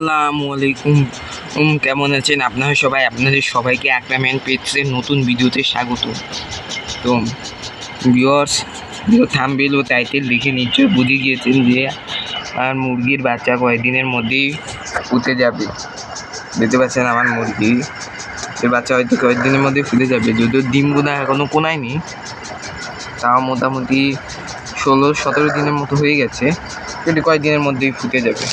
আসসালামু আলাইকুম। কেমন আছেন? আপনারা সবাই, আপনাদের সবাইকে একরাম্যান পেজের নতুন ভিডিওতে স্বাগত। তো ভিডিও থাম্বেল ও টাইটেল দেখে নিশ্চয়ই বুঝে গিয়েছেন যে, আমার মুরগির বাচ্চা কয়েকদিনের মধ্যেই ফুটে যাবে। দেখতে পাচ্ছেন আমার মুরগি। এর বাচ্চা হয়তো কয়েকদিনের মধ্যে ফুটে যাবে। যদিও ডিমগুলো এখনও কোনায়নি তাও মোটামুটি ষোলো সতেরো দিনের মতো হয়ে গেছে। কিন্তু কয়েকদিনের মধ্যেই ফুটে যাবে।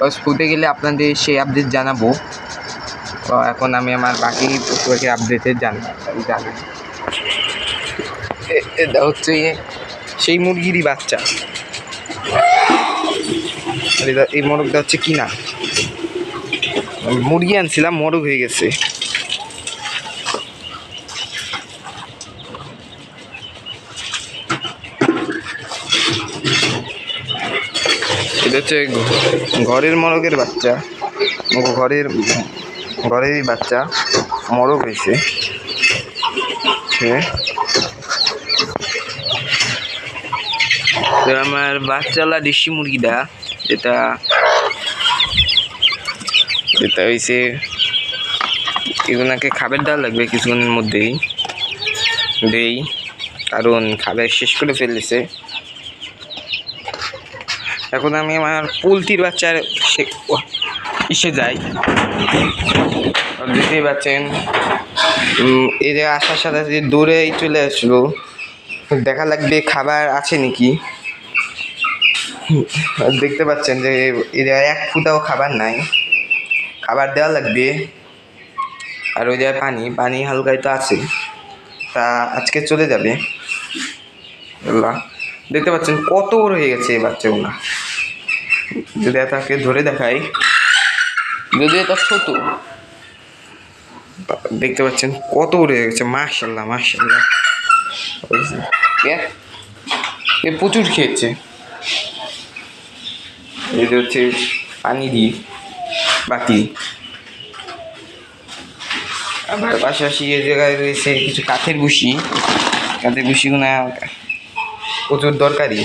বাস ফুটে গেলে আপনাদের সেই আপডেট জানাব। তো এখন আমি আমার বাকি পশু পাখির আপডেটে জানি জানি। এটা হচ্ছে সেই মুরগিরই বাচ্চা। এই মোরগটা হচ্ছে কিনা? মুরগি আনছিলাম, মোরগ হয়ে গেছে। হচ্ছে ঘরের মোরগের বাচ্চা ঘরের, ঘরেরই বাচ্চা মোরগ হয়েছে। হ্যাঁ আমার বাচ্চালা দেশি মুরগিটা, যেটা যেটা হয়েছে এগুলাকে খাবার দেওয়া লাগবে কিছুক্ষণের মধ্যেই। দেই, কারণ খাবার শেষ করে ফেলেছে। এখন আমি আমার পোলট্রির বাচ্চার ইসে যাই। দেখতেই পাচ্ছেন যে আসার সাথে সাথে দৌড়েই চলে আসলো দেখা লাগবে খাবার আছে নাকি? দেখতে পাচ্ছেন যে জায়গায় এক ফুটাও খাবার নাই। খাবার দেওয়া লাগবে। আর ওই জায়গায় পানি পানি হালকাই তো আছে। তা আজকে চলে যাবে। আল্লাহ। দেখতে পাচ্ছেন কত বড় হয়ে গেছে এই বাচ্চাগুলো। যদি তাকে ধরে দেখাই। যদি এটা ছোট। দেখতে পাচ্ছেন কত বড় হয়ে গেছে মাশাল্লাহ মাশাল্লাহ এ- এ প্রচুর খেয়েছে। এই হচ্ছে পানি দিই বাটি আবার পাশাপাশি এই জায়গায় রয়েছে কিছু কাঠের বুসি কাঠের বুসিগুলো প্রচুর দরকারি।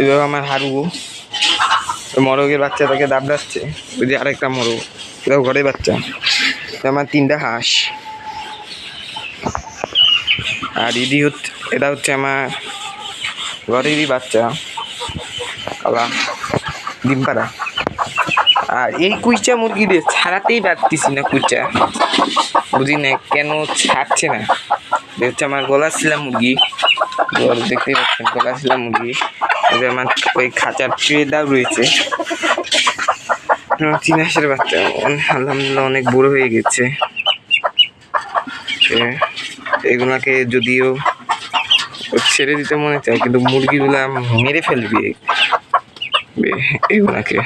এবার আমার হারু। মরগের বাচ্চা তাকে দাবড়াচ্ছে ওই যে আরেকটা মরগ। এটাও ঘরের বাচ্চা। আমার তিনটা হাঁস। আর হচ্ছে এটা হচ্ছে আমার ঘরেরই বাচ্চা। কালা ডিম পাড়া আর এই কুইচা মুরগিদের ছাড়াতেই পারতেছি না কুইচা। বুঝি না কেন ছাড়ছে না। হচ্ছে আমার গলা শিলা মুরগি দেখতেই পাচ্ছেন গলা শিলা মুরগি। যে আমার ওই খাঁচার ট্রেদাও রয়েছে। তিন হাঁসের বাচ্চা। অনেক- আলহামদুলিল্লাহ অনেক বড় হয়ে গেছে। এগুলাকে যদিও ছেড়ে দিতে মনে চায়, কিন্তু মুরগিগুলা মেরে ফেলবি। এগুলাকে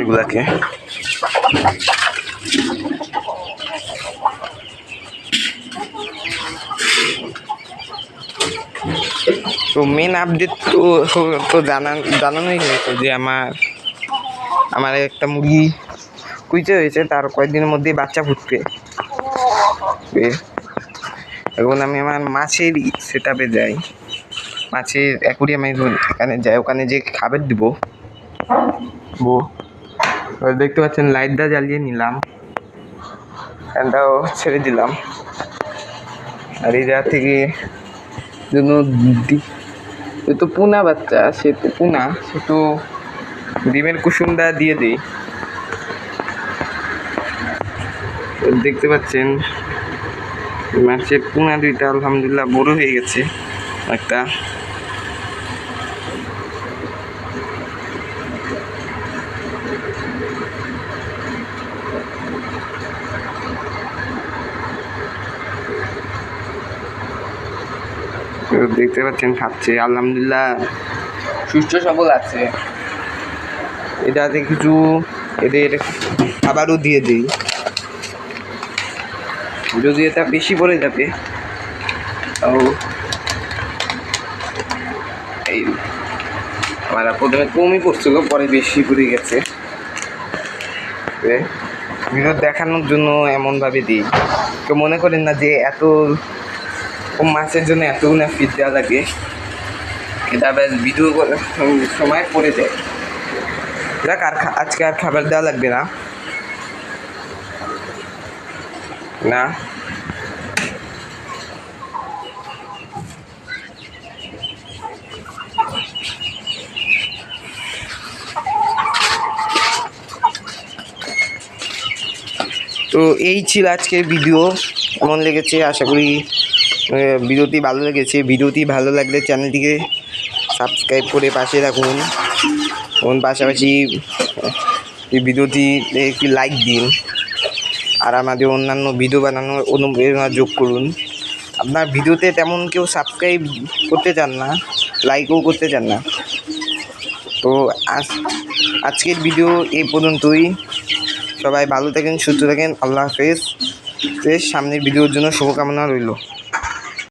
এগুলাকে। তো মেন আপডেট তো তো জানান, জানানোই হয়েছে যে আমার আমার একটা মুরগি কুইচে হয়েছে, তার কয়েকদিনের মধ্যেই বাচ্চা ফুটবে। এ, এখন আমি আমার মাছের সেট আপে যাই। মাছের অ্যাকুরিয়ামে এখানে যাই ওখানে যে খাবার দিব। বো দেখতে পাচ্ছেন লাইটটা জ্বালিয়ে নিলাম। ফ্যানটাও ছেড়ে দিলাম। আর এই জায়গা থেকে জন্য দি- এ তো পুনা বাচ্চা সে তো পুনা সে তো ডিমের কুসুমটা দিয়ে দিই। দেখতে পাচ্ছেন মাছের পুনা দুইটা, আলহামদুলিল্লাহ বড় হয়ে গেছে একটা। দেখতে পাচ্ছেন, খাচ্ছে, আলহামদুলিল্লাহ। সুস্থ, সবল আছে। এটাতে কিছু, এদের খাবারও দিয়ে দিই। যদি এটা বেশি পড়ে যাবে। তাও এই আমার প্রথমে কমই পড়ছিল পরে বেশি পড়ে গেছে। ভিডিও দেখানোর জন্য এমনভাবে দিই। তো মনে করেন না যে এত মাছের জন্য এতগুলো ফিট দেওয়া লাগে। এটা ব্যাস ভিডিও সময় পড়ে যায়। দেখ আর আজকে আর খাবার দেওয়া লাগবে না। না? তো এই ছিল আজকের ভিডিও। কেমন লেগেছে? আশা করি ভিডিওটি ভালো লেগেছে। ভিডিওটি ভালো লাগলে চ্যানেলটিকে সাবস্ক্রাইব করে পাশে রাখুন এবং পাশাপাশি এই ভিডিওটিতে একটি লাইক দিন। আর আমাদের অন্যান্য ভিডিও বানানোর অনুপ্রেরণা যোগ করুন। আপনার ভিডিওতে তেমন কেউ সাবস্ক্রাইব করতে চান না লাইকও করতে চান না। তো আজ- আজকের ভিডিও এই পর্যন্তই। সবাই ভালো থাকেন, সুস্থ থাকেন, আল্লাহ হাফেজ। সামনের ভিডিওর জন্য শুভকামনা রইল।